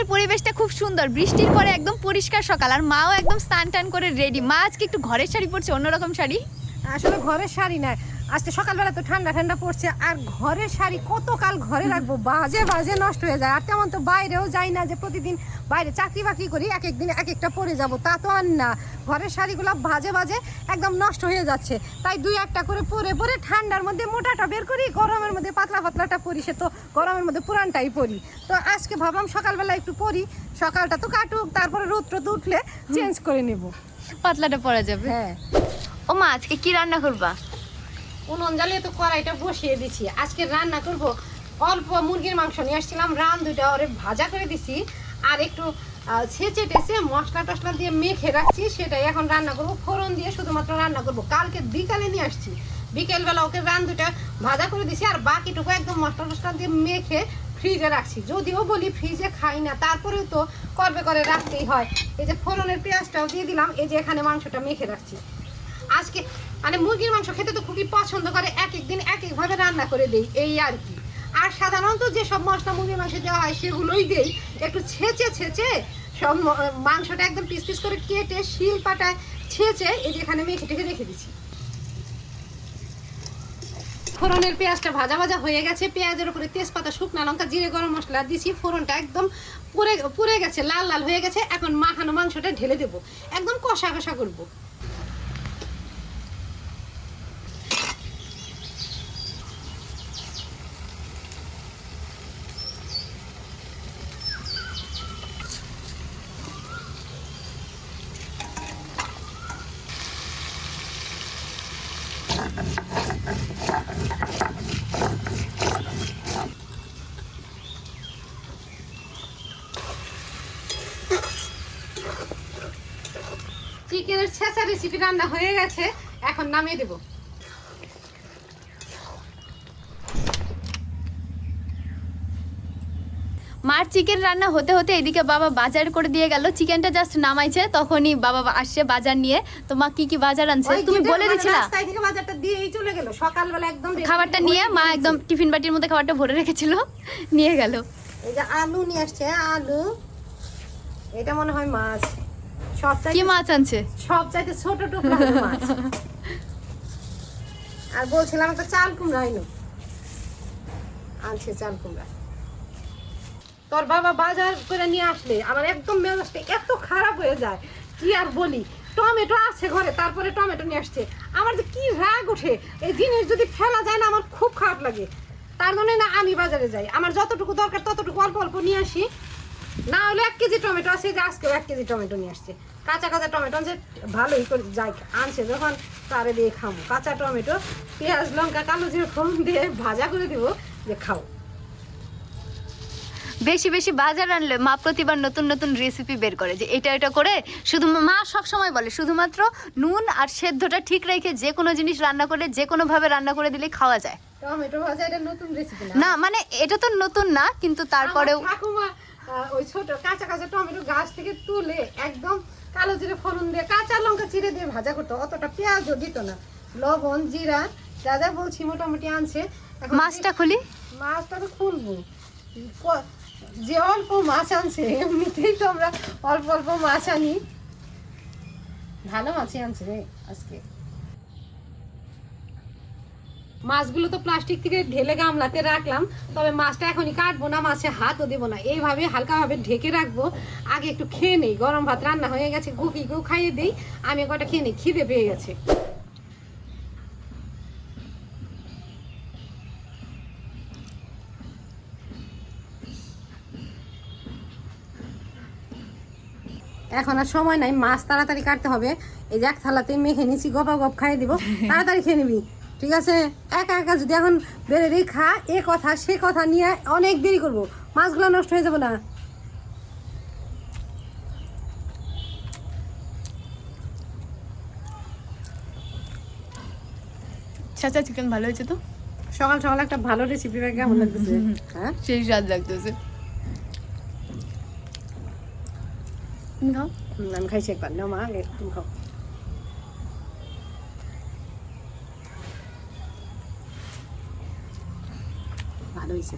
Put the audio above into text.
আজকের পরিবেশটা খুব সুন্দর। বৃষ্টির পরে একদম পরিষ্কার সকাল, আর মাও একদম স্নান টান করে রেডি মা আজকে একটু ঘরের শাড়ি পরছে, অন্যরকম শাড়ি। আসলে ঘরের শাড়ি না আজকে সকালবেলা তো ঠান্ডা ঠান্ডা পড়ছে আর ঘরের শাড়ি কতকাল ঘরে রাখব? বাজে বাজে নষ্ট হয়ে যায়। আর তেমন তো বাইরেও যাই না যে প্রতিদিন বাইরে চাকরি বাকরি করি এক এক দিন এক একটা পরে যাব তা তো আর না। ঘরের শাড়িগুলো বাজে বাজে একদম নষ্ট হয়ে যাচ্ছে। তাই দুই একটা করে পরে পরে ঠান্ডার মধ্যে মোটাটা বের করি গরমের মধ্যে পাতলা পাতলাটা পরি সে তো গরমের মধ্যে পুরানটাই পরি। তো আজকে ভাবলাম সকালবেলা একটু পরি সকালটা তো কাটুক তারপরে রোদ রোদ উঠলে চেঞ্জ করে নেব। পাতলাটা পরা যাবে। হ্যাঁ। ও মা আজকে কি রান্না করবা? উনুন জ্বালিয়ে তো কড়াইটা বসিয়ে দিছি। আজকে রান্না করব অল্প মুরগির মাংস নিয়ে আসছিলাম, রান দুইটা ওরে ভাজা করে দিছি, আর একটু ছেঁচে টেসে মশলা টসলা দিয়ে মেখে রাখছি, সেটাই এখন রান্না করব। ফোড়ন দিয়ে শুধুমাত্র রান্না করব। কালকে বিকালে নিয়ে আসছি। বিকেলবেলা ওকে রান দুইটা ভাজা করে দিছি, আর বাকিটুকু একদম মশলা টসলা দিয়ে মেখে ফ্রিজে রাখছি। যদিও বলি ফ্রিজে খাই না, তারপরেও তো করবে করে রাখতেই হয়। এই যে ফোড়নের পেঁয়াজটাও দিয়ে দিলাম, এই যে এখানে মাংসটা মেখে রাখছি। আজকে মানে মুরগির মাংস খেতে তো খুবই পছন্দ করে এক এক দিন এক একভাবে রান্না করে দেই, এই আর কি। আর সাধারণত যেসব মশলা মুরগির মাংস দেওয়া হয়, সেগুলোই দেই, একটু ছেঁচে ছেঁচে সব মাংসটা একদম পিস পিস করে কেটে শিল পাটায় ছেঁচে এই যে এখানে মেখে টেখে রেখে দিচ্ছি ফোড়নের পেঁয়াজটা ভাজা ভাজা হয়ে গেছে, পেঁয়াজের উপরে তেজপাতা, শুকনা লঙ্কা, জিরে, গরম মশলা দিছি, ফোড়নটা একদম পুড়ে পুড়ে গেছে, লাল লাল হয়ে গেছে, এখন মাখানো মাংসটা ঢেলে দেবো, একদম কষা কষা করব। চিকেনের ছেঁচা রেসিপি রান্না হয়ে গেছে এখন নামিয়ে দেবো। মার চিকেন রান্না হতে হতে এদিকে বাবা বাজার করে দিয়ে গেল। চিকেনটা জাস্ট নামাইছে তখনই বাবা আসছে বাজার নিয়ে। তো মা কি কি বাজার আনছে? তুমি বলে দিছিলা। বাজারটা দিয়েই চলে গেল। সকালবেলা একদম খাবারটা নিয়ে মা একদম টিফিন বাটির মধ্যে খাবারটা ভরে রেখেছিল নিয়ে গেল। এই যে আলু নিয়ে আসছে আলু। এটা মনে হয় মাছ। সব কি মাছ আনছে? সব চাইতে ছোট টুকরা মাছ। আর বলছিলাম একটা চাল কুমড়া আনছে চাল কুমড়া। তোর বাবা বাজার করে নিয়ে আসলে, আমার একদম মেজাজটা এত খারাপ হয়ে যায়। কি আর বলি? টমেটো আছে ঘরে, তারপরে টমেটো নিয়ে আসছে। আমার যে কি রাগ ওঠে, এই জিনিস যদি ফেলা যায় না, আমার খুব খারাপ লাগে। তার জন্য না, আমি বাজারে যাই। আমার যতটুকু দরকার, ততটুকু অল্প অল্প নিয়ে আসি। না হলে এক কেজি টমেটো আছে যে আজকেও এক কেজি টমেটো নিয়ে আসছে। কাঁচা কাঁচা টমেটো আনছে, ভালোই করে যাই, আনছে যখন, তারে দিয়ে খাব কাঁচা টমেটো, পেঁয়াজ, লঙ্কা, কালো জিরে, ফোড়ন দিয়ে ভাজা করে দিব যে খাও। বেশি বেশি বাজার আনলে মা প্রতিবার নতুন নতুন রেসিপি বের করে যে এটা এটা করে শুধু মা সব সময় বলে শুধুমাত্র নুন আর সেদ্ধটা ঠিক রেখে যে কোনো জিনিস রান্না করে যে কোনো ভাবে রান্না করে দিলে খাওয়া যায়। টমেটো ভাজা এটা নতুন রেসিপি না? মানে এটা তো নতুন না কিন্তু তারপরেও ঠাকুমা ওই ছোট কাঁচা কাঁচা টমেটো গাছ থেকে তুলে একদম কালো জিরে ফোড়ন দিয়ে কাঁচা লঙ্কা চিড়ে দিয়ে ভাজা করতো অতটা পেঁয়াজও দিত না। লবণ জিরা যা যা বলছি মোটামুটি আনছে। মাছটা খুলি। মাছটা তো খুলবো। যে অল্প মাছ আনছে, এমনিতেই তো আমরা অল্প অল্প মাছ আনি। ভালো মাছই আনছে রে আজকে। মাছগুলো তো প্লাস্টিক থেকে ঢেলে গামলাতে রাখলাম, তবে মাছটা এখনই কাটবো না, মাছে হাতও দেবো না। এইভাবে হালকাভাবে ঢেকে রাখব। আগে একটু খেয়ে নেই, গরম ভাত রান্না হয়ে গেছে গুকি গুকিকেও খাইয়ে দিই। আমি কটা খেয়ে নিই, খিদে পেয়ে গেছে। এখন আর সময় নাই মাছ তাড়াতাড়ি কাটতে হবে। এই যে এক থালাতে মেখে নিছি গপা গপ খাইয়ে দিব তাড়াতাড়ি খেয়ে নিবি। ঠিক আছে? একা একা যদি এখন বেড়ে দিই খা এ কথা সে কথা নিয়ে অনেক দেরি করব। মাছগুলো নষ্ট হয়ে যাবে না। চাচা চিকেন ভালো হয়েছে তো? সকাল সকাল একটা ভালো রেসিপি কেমন লাগতেছে? হ্যাঁ? সেই স্বাদ লাগতেছে। তুমি খাও হুম, আমি খাইছি একবার না মা আগে তুমি খাও ভালো হয়েছে